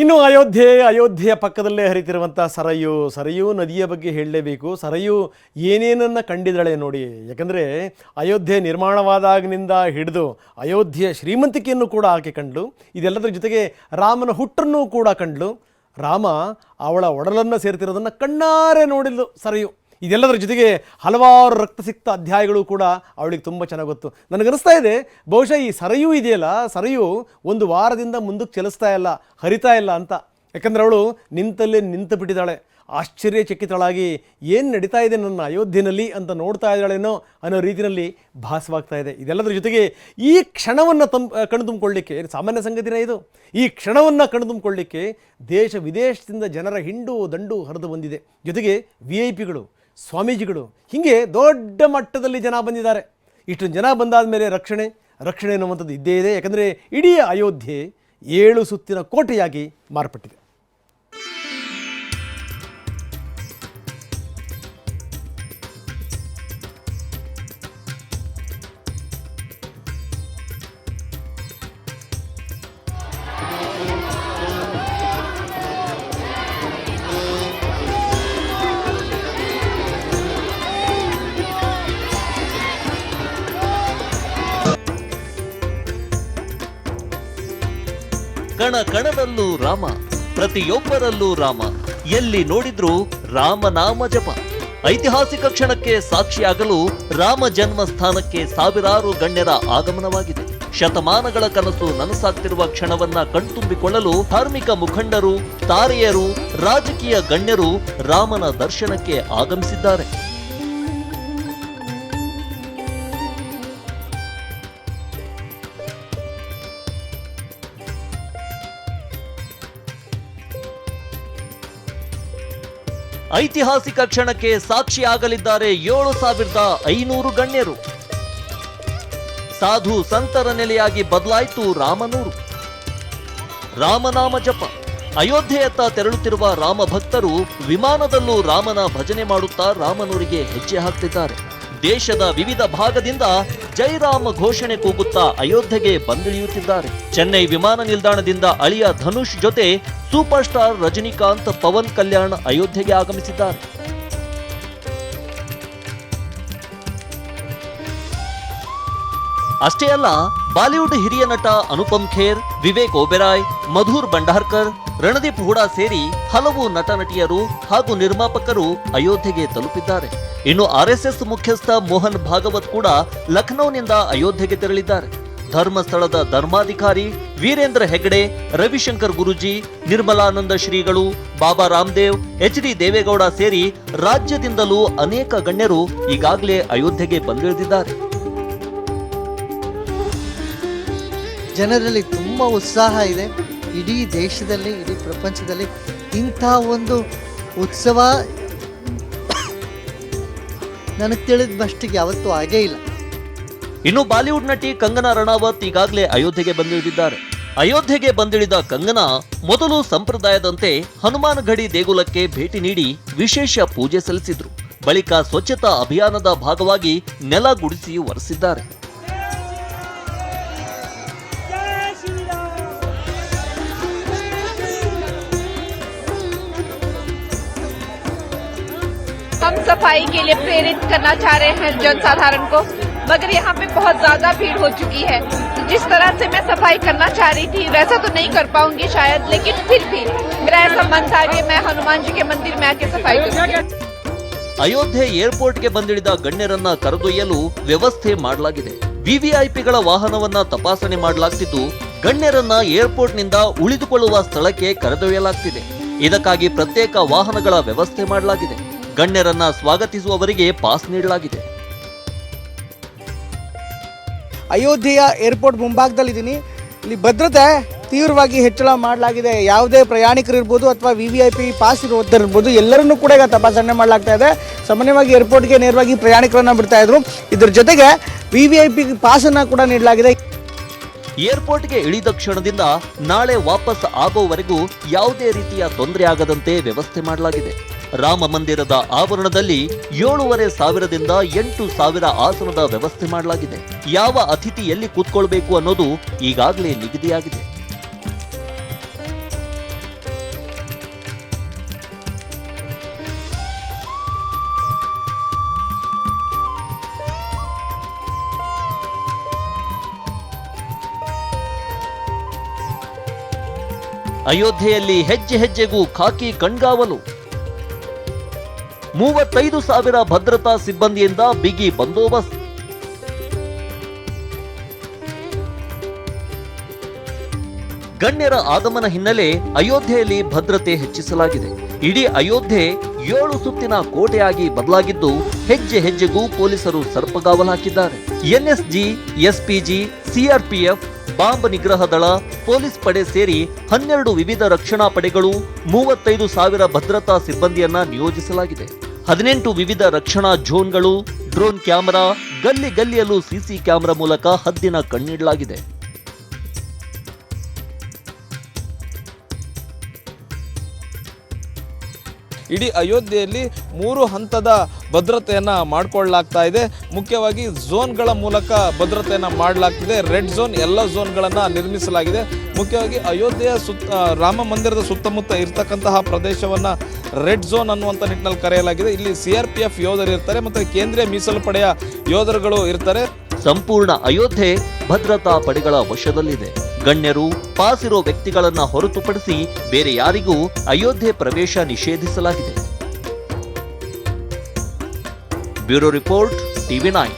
ಇನ್ನು ಅಯೋಧ್ಯೆ, ಅಯೋಧ್ಯೆಯ ಪಕ್ಕದಲ್ಲೇ ಹರಿತಿರುವಂಥ ಸರಯು ಸರಯು ನದಿಯ ಬಗ್ಗೆ ಹೇಳಲೇಬೇಕು. ಸರಯು ಏನೇನನ್ನು ಕಂಡಿದ್ದಾಳೆ ನೋಡಿ. ಯಾಕಂದರೆ ಅಯೋಧ್ಯೆ ನಿರ್ಮಾಣವಾದಾಗಿನಿಂದ ಹಿಡಿದು ಅಯೋಧ್ಯೆಯ ಶ್ರೀಮಂತಿಕೆಯನ್ನು ಕೂಡ ಆಕೆ ಕಂಡಳು. ಇದೆಲ್ಲದರ ಜೊತೆಗೆ ರಾಮನ ಹುಟ್ಟನ್ನು ಕೂಡ ಕಂಡಳು. ರಾಮ ಅವಳ ಒಡಲನ್ನು ಸೇರ್ತಿರೋದನ್ನು ಕಣ್ಣಾರೆ ನೋಡಿದ್ಲು ಸರಯು. ಇದೆಲ್ಲದರ ಜೊತೆಗೆ ಹಲವಾರು ರಕ್ತಸಿಕ್ತ ಅಧ್ಯಾಯಗಳು ಕೂಡ ಅವಳಿಗೆ ತುಂಬ ಚೆನ್ನಾಗಿ ಗೊತ್ತು. ನನಗನ್ನಿಸ್ತಾ ಇದೆ, ಬಹುಶಃ ಈ ಸರಯು ಇದೆಯಲ್ಲ? ಸರಯು ಒಂದು ವಾರದಿಂದ ಮುಂದಕ್ಕೆ ಚಲಿಸ್ತಾ ಇಲ್ಲ, ಹರಿತಾ ಇಲ್ಲ ಅಂತ. ಯಾಕಂದರೆ ಅವಳು ನಿಂತಲ್ಲೇ ನಿಂತು ಬಿಟ್ಟಿದ್ದಾಳೆ. ಆಶ್ಚರ್ಯಚಕಿತಳಾಗಿ ಏನು ನಡೀತಾ ಇದೆ ನನ್ನ ಅಯೋಧ್ಯೆಯಲ್ಲಿ ಅಂತ ನೋಡ್ತಾ ಇದ್ದಾಳೇನೋ ಅನ್ನೋ ರೀತಿಯಲ್ಲಿ ಭಾಸವಾಗ್ತಾ ಇದೆ. ಇದೆಲ್ಲದರ ಜೊತೆಗೆ ಈ ಕ್ಷಣವನ್ನು ತಂ ಕಣ್ತುಂಬಿಕೊಳ್ಳಿಕ್ಕೆ ಸಾಮಾನ್ಯ ಸಂಗತಿನೇ ಇದು. ಈ ಕ್ಷಣವನ್ನು ಕಣ್ತುಂಬಿಕೊಳ್ಳಿಕ್ಕೆ ದೇಶ ವಿದೇಶದಿಂದ ಜನರ ಹಿಂಡು ದಂಡು ಹರಿದು ಬಂದಿದೆ. ಜೊತೆಗೆ ವಿ ಐ ಪಿಗಳು ಸ್ವಾಮೀಜಿಗಳು ಹೀಗೆ ದೊಡ್ಡ ಮಟ್ಟದಲ್ಲಿ ಜನ ಬಂದಿದ್ದಾರೆ. ಇಷ್ಟು ಜನ ಬಂದಾದ ಮೇಲೆ ರಕ್ಷಣೆ ರಕ್ಷಣೆ ಅನ್ನುವಂಥದ್ದು ಇದ್ದೇ ಇದೆ. ಯಾಕಂದರೆ ಇಡೀ ಅಯೋಧ್ಯೆ ಏಳು ಸುತ್ತಿನ ಕೋಟೆಯಾಗಿ ಮಾರ್ಪಟ್ಟಿದೆ. ಕಣ ಕಣದಲ್ಲೂ ರಾಮ, ಪ್ರತಿಯೊಬ್ಬರಲ್ಲೂ ರಾಮ. ಎಲ್ಲಿ ನೋಡಿದ್ರೂ ರಾಮನಾಮ ಜಪ. ಐತಿಹಾಸಿಕ ಕ್ಷಣಕ್ಕೆ ಸಾಕ್ಷಿಯಾಗಲು ರಾಮ ಜನ್ಮಸ್ಥಾನಕ್ಕೆ ಸಾವಿರಾರು ಗಣ್ಯರ ಆಗಮನವಾಗಿದೆ. ಶತಮಾನಗಳ ಕನಸು ನನಸಾಗ್ತಿರುವ ಕ್ಷಣವನ್ನ ಕಣ್ತುಂಬಿಕೊಳ್ಳಲು ಧಾರ್ಮಿಕ ಮುಖಂಡರು, ತಾರೆಯರು, ರಾಜಕೀಯ ಗಣ್ಯರು ರಾಮನ ದರ್ಶನಕ್ಕೆ ಆಗಮಿಸಿದ್ದಾರೆ. ಐತಿಹಾಸಿಕ ಕ್ಷಣಕ್ಕೆ ಸಾಕ್ಷಿಯಾಗಲಿದ್ದಾರೆ ಏಳು ಸಾವಿರದ ಐನೂರು ಗಣ್ಯರು. ಸಾಧು ಸಂತರ ನೆಲೆಯಾಗಿ ಬದಲಾಯಿತು ರಾಮನೂರು. ರಾಮನಾಮ ಜಪ. ಅಯೋಧ್ಯೆಯತ್ತ ತೆರಳುತ್ತಿರುವ ರಾಮ ಭಕ್ತರು ವಿಮಾನದಲ್ಲೂ ರಾಮನ ಭಜನೆ ಮಾಡುತ್ತಾ ರಾಮನೂರಿಗೆ ಹೆಜ್ಜೆ ಹಾಕ್ತಿದ್ದಾರೆ. ದೇಶದ ವಿವಿಧ ಭಾಗದಿಂದ ಜೈರಾಮ ಘೋಷಣೆ ಕೂಗುತ್ತಾ ಅಯೋಧ್ಯೆಗೆ ಬಂದಿಳಿಯುತ್ತಿದ್ದಾರೆ. ಚೆನ್ನೈ ವಿಮಾನ ನಿಲ್ದಾಣದಿಂದ ಅಳಿಯ ಧನುಷ್ ಜೊತೆ ಸೂಪರ್ ಸ್ಟಾರ್ ರಜನಿಕಾಂತ್ ಪವನ್ ಕಲ್ಯಾಣ್ ಅಯೋಧ್ಯೆಗೆ ಆಗಮಿಸಿದ್ದಾರೆ. ಅಷ್ಟೇ ಅಲ್ಲ, ಬಾಲಿವುಡ್ ಹಿರಿಯ ನಟ ಅನುಪಮ್ ಖೇರ್, ವಿವೇಕ್ ಓಬೆರಾಯ್, ಮಧುರ್ ಭಂಡಾರ್ಕರ್ ರಣದೀಪ್ ಹೂಡಾ ಸೇರಿ ಹಲವು ನಟ ನಟಿಯರು ಹಾಗೂ ನಿರ್ಮಾಪಕರು ಅಯೋಧ್ಯೆಗೆ ತಲುಪಿದ್ದಾರೆ. ಇನ್ನು ಆರ್ಎಸ್ಎಸ್ ಮುಖ್ಯಸ್ಥ ಮೋಹನ್ ಭಾಗವತ್ ಕೂಡ ಲಖನೌನಿಂದ ಅಯೋಧ್ಯೆಗೆ ತೆರಳಿದ್ದಾರೆ. ಧರ್ಮಸ್ಥಳದ ಧರ್ಮಾಧಿಕಾರಿ ವೀರೇಂದ್ರ ಹೆಗಡೆ ರವಿಶಂಕರ್ ಗುರುಜಿ, ನಿರ್ಮಲಾನಂದ ಶ್ರೀಗಳು, ಬಾಬಾ ರಾಮದೇವ್, ಎಚ್ ಡಿ ದೇವೇಗೌಡ ಸೇರಿ ರಾಜ್ಯದಿಂದಲೂ ಅನೇಕ ಗಣ್ಯರು ಈಗಾಗಲೇ ಅಯೋಧ್ಯೆಗೆ ಬಂದಿಳಿದಿದ್ದಾರೆ. ಜನರಲ್ಲಿ ತುಂಬ ಉತ್ಸಾಹ ಇದೆ. ಇಡೀ ದೇಶದಲ್ಲಿ, ಇಡೀ ಪ್ರಪಂಚದಲ್ಲಿ ಇಂಥ ಒಂದು ಉತ್ಸವ ನನಗೆ ತಿಳಿದ ಮಟ್ಟಿಗೆ ಯಾವತ್ತೂ ಆಗೇ ಇಲ್ಲ. ಇನ್ನು ಬಾಲಿವುಡ್ ನಟಿ ಕಂಗನಾ ರಣಾವತ್ ಈಗಾಗಲೇ ಅಯೋಧ್ಯೆಗೆ ಬಂದಿಳಿದಿದ್ದಾರೆ. ಅಯೋಧ್ಯೆಗೆ ಬಂದಿಳಿದ ಕಂಗನಾ ಮೊದಲು ಸಂಪ್ರದಾಯದಂತೆ ಹನುಮಾನ್ ಗಡಿ ದೇಗುಲಕ್ಕೆ ಭೇಟಿ ನೀಡಿ ವಿಶೇಷ ಪೂಜೆ ಸಲ್ಲಿಸಿದ್ರು. ಬಳಿಕ ಸ್ವಚ್ಛತಾ ಅಭಿಯಾನದ ಭಾಗವಾಗಿ ನೆಲ ಗುಡಿಸಿ ಒರೆಸಿದ್ದಾರೆ. हम सफाई के लिए प्रेरित करना चाह रहे हैं जनसाधारण को मगर यहाँ पे बहुत ज्यादा भीड़ हो चुकी है तो जिस तरह से मैं सफाई करना चाह रही थी वैसा तो नहीं कर पाऊंगी शायद लेकिन फिर भी मेरा ऐसा मन था कि मैं हनुमान जी के मंदिर में आके सफाई करूंगी ಅಯೋಧ್ಯೆ ಏರ್ಪೋರ್ಟ್ಗೆ ಬಂದಿಳಿದ ಗಣ್ಯರನ್ನ ಕರೆದೊಯ್ಯಲು ವ್ಯವಸ್ಥೆ ಮಾಡಲಾಗಿದೆ ವಿವಿಐಪಿಗಳ ವಾಹನವನ್ನ ತಪಾಸಣೆ ಮಾಡಲಾಗ್ತಿದ್ದು ಗಣ್ಯರನ್ನ ಏರ್ಪೋರ್ಟ್ನಿಂದ ಉಳಿದುಕೊಳ್ಳುವ ಸ್ಥಳಕ್ಕೆ ಕರೆದೊಯ್ಯಲಾಗ್ತಿದೆ ಇದಕ್ಕಾಗಿ ಪ್ರತ್ಯೇಕ ವಾಹನಗಳ ವ್ಯವಸ್ಥೆ ಮಾಡಲಾಗಿದೆ ಗಣ್ಯರನ್ನ ಸ್ವಾಗತಿಸುವವರಿಗೆ ಪಾಸ್ ನೀಡಲಾಗಿದೆ. ಅಯೋಧ್ಯೆಯ ಏರ್ಪೋರ್ಟ್ ಮುಂಭಾಗದಲ್ಲಿದ್ದೀನಿ. ಇಲ್ಲಿ ಭದ್ರತೆ ತೀವ್ರವಾಗಿ ಹೆಚ್ಚಳ ಮಾಡಲಾಗಿದೆ. ಯಾವುದೇ ಪ್ರಯಾಣಿಕರು ಇರ್ಬೋದು ಅಥವಾ V V I P pass ಇರ್ಬೋದು ಎಲ್ಲರನ್ನೂ ಕೂಡ ಈಗ ತಪಾಸಣೆ ಮಾಡಲಾಗ್ತಾ ಇದೆ. ಸಾಮಾನ್ಯವಾಗಿ ಏರ್ಪೋರ್ಟ್ಗೆ ನೇರವಾಗಿ ಪ್ರಯಾಣಿಕರನ್ನು ಬಿಡ್ತಾ ಇದ್ರು. ಇದ್ರ ಜೊತೆಗೆ ವಿ ವಿ ಐ ಪಿ ಪಾಸನ್ನು ಕೂಡ ನೀಡಲಾಗಿದೆ. ಏರ್ಪೋರ್ಟ್ಗೆ ಇಳಿದ ಕ್ಷಣದಿಂದ ನಾಳೆ ವಾಪಸ್ ಆಗೋವರೆಗೂ ಯಾವುದೇ ರೀತಿಯ ತೊಂದರೆ ಆಗದಂತೆ ವ್ಯವಸ್ಥೆ ಮಾಡಲಾಗಿದೆ. ರಾಮ ಮಂದಿರದ ಆವರಣದಲ್ಲಿ ಏಳೂವರೆ ಸಾವಿರದಿಂದ ಎಂಟು ಸಾವಿರ ಆಸನದ ವ್ಯವಸ್ಥೆ ಮಾಡಲಾಗಿದೆ. ಯಾವ ಅತಿಥಿ ಎಲ್ಲಿ ಕೂತ್ಕೊಳ್ಬೇಕು ಅನ್ನೋದು ಈಗಾಗಲೇ ನಿಗದಿಯಾಗಿದೆ. ಅಯೋಧ್ಯೆಯಲ್ಲಿ ಹೆಜ್ಜೆ ಹೆಜ್ಜೆಗೂ ಖಾಕಿ ಕಣ್ಗಾವಲು. ಮೂವತ್ತೈದು ಸಾವಿರ ಭದ್ರತಾ ಸಿಬ್ಬಂದಿಯಿಂದ ಬಿಗಿ ಬಂದೋಬಸ್ತ್. ಗಣ್ಯರ ಆಗಮನ ಹಿನ್ನೆಲೆ ಅಯೋಧ್ಯೆಯಲ್ಲಿ ಭದ್ರತೆ ಹೆಚ್ಚಿಸಲಾಗಿದೆ. ಇಡೀ ಅಯೋಧ್ಯೆ ಏಳು ಸುತ್ತಿನ ಕೋಟೆಯಾಗಿ ಬದಲಾಗಿದ್ದು ಹೆಜ್ಜೆ ಹೆಜ್ಜೆಗೂ ಪೊಲೀಸರು ಸರ್ಪಗಾವಲು ಹಾಕಿದ್ದಾರೆ. ಎನ್ಎಸ್ಜಿ, ಎಸ್ಪಿಜಿ, ಸಿಆರ್ಪಿಎಫ್ ಬಾಂಬ್ ನಿಗ್ರಹ ದಳ, ಪೊಲೀಸ್ ಪಡೆ ಸೇರಿ ಹನ್ನೆರಡು ವಿವಿಧ ರಕ್ಷಣಾ ಪಡೆಗಳು, ಮೂವತ್ತೈದು ಸಾವಿರ ಭದ್ರತಾ ಸಿಬ್ಬಂದಿಯನ್ನ ನಿಯೋಜಿಸಲಾಗಿದೆ. ಹದಿನೆಂಟು ವಿವಿಧ ರಕ್ಷಣಾ ಝೋನ್ಗಳು ಡ್ರೋನ್ ಕ್ಯಾಮೆರಾ, ಗಲ್ಲಿ ಗಲ್ಲಿಯಲ್ಲೂ ಸಿಸಿ ಕ್ಯಾಮೆರಾ ಮೂಲಕ ಹದ್ದಿನ ಕಣ್ಣಿಡಲಾಗಿದೆ. ಇಡೀ ಅಯೋಧ್ಯೆಯಲ್ಲಿ ಮೂರು ಹಂತದ ಭದ್ರತೆಯನ್ನು ಮಾಡಿಕೊಳ್ಳಲಾಗ್ತಾ ಇದೆ. ಮುಖ್ಯವಾಗಿ ಝೋನ್ಗಳ ಮೂಲಕ ಭದ್ರತೆಯನ್ನು ಮಾಡಲಾಗ್ತಿದೆ. ರೆಡ್ ಝೋನ್ ಎಲ್ಲ ಝೋನ್ಗಳನ್ನು ನಿರ್ಮಿಸಲಾಗಿದೆ. ಮುಖ್ಯವಾಗಿ ಅಯೋಧ್ಯೆಯ ಸುತ್ತ ರಾಮ ಮಂದಿರದ ಸುತ್ತಮುತ್ತ ಇರ್ತಕ್ಕಂತಹ ಪ್ರದೇಶವನ್ನು ರೆಡ್ ಝೋನ್ ಅನ್ನುವಂಥ ನಿಟ್ಟಿನಲ್ಲಿ ಕರೆಯಲಾಗಿದೆ. ಇಲ್ಲಿ ಸಿ ಆರ್ ಪಿ ಎಫ್ ಯೋಧರು ಇರ್ತಾರೆ, ಮತ್ತು ಕೇಂದ್ರೀಯ ಮೀಸಲು ಪಡೆಯ ಯೋಧರುಗಳು ಇರ್ತಾರೆ. ಸಂಪೂರ್ಣ ಅಯೋಧ್ಯೆ ಭದ್ರತಾ ಪಡೆಗಳ ವಶದಲ್ಲಿದೆ. ಗಣ್ಯರು ಪಾಸಿರೋ ವ್ಯಕ್ತಿಗಳನ್ನ ಹೊರತುಪಡಿಸಿ ಬೇರೆ ಯಾರಿಗೂ ಅಯೋಧ್ಯೆ ಪ್ರವೇಶ ನಿಷೇಧಿಸಲಾಗಿದೆ. Bureau report, TV nine.